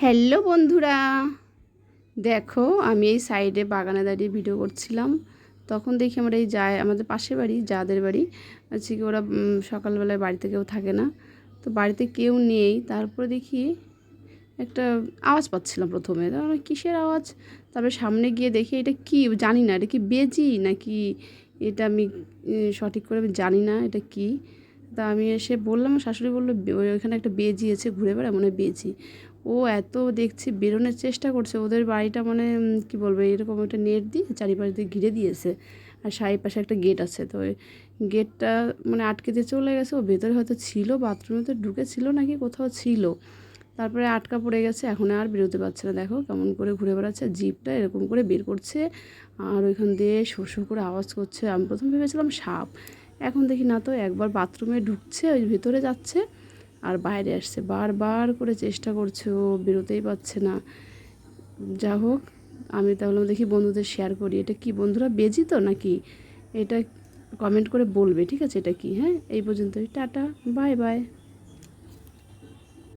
Hello বন্ধুরা। দেখো, আমি এই সাইডে বাগানে দাঁড়িয়ে ভিডিও করছিলাম। তখন দেখি আমরা এই যায়, আমাদের পাশের বাড়ি, যাদের বাড়ি, হচ্ছে কি ওরা সকালবেলায় বাড়িতে কেউ থাকে না। তো বাড়িতে কেউ নেই। তারপরে দেখি একটা আওয়াজ পাচ্ছিলাম প্রথমে। কিসের আওয়াজ? তারপরে সামনে গিয়ে দেখি এটা কি? জানি না, এটা কি বেজি নাকি এটা আমি সঠিক করে আমি জানি না, এটা কি? তা আমি এসে বললাম, শাশুড়ি বলল ওই ওইখানে একটা বেজি আছে, ঘুরে বেড়ায় মনে হয় বেজি। ও এত দেখছি বেরোনোর চেষ্টা করছে, ওদের বাড়িটা মানে কি বলব, এরকম একটা নেট দিয়ে চারিপাশ দিয়ে ঘিরে দিয়েছে। আর সারি পাশে একটা গেট আছে, তো ওই গেটটা মানে আটকে দিয়ে চলে গেছে। ও ভেতরে হয়তো ছিল বাথরুমে তো ঢুকেছিল নাকি, কোথাও ছিল। তারপরে আটকা পড়ে গেছে, এখন আর বেরোতে পারছে না। দেখো কেমন করে ঘুরে বেড়াচ্ছে, জিপটা এরকম করে বের করছে আর ওইখান দিয়ে শোর করে আওয়াজ করছে। আমি প্রথম ভেবেছিলাম সাপ, এখন দেখি না তো, একবার বাথরুমে ঢুকছে, ওই ভেতরে যাচ্ছে। আর বাইরে আসছে। বারবার করে চেষ্টা করছে ও বেরোতেই পারছে না। যা হোক, আমি তাহলে দেখি বন্ধুদের শেয়ার করি। এটা কি, বন্ধুরা বেজি তো নাকি? এটা কমেন্ট করে বলবে, ঠিক আছে? এটা কি? হ্যাঁ এই পর্যন্তই। Tata bye bye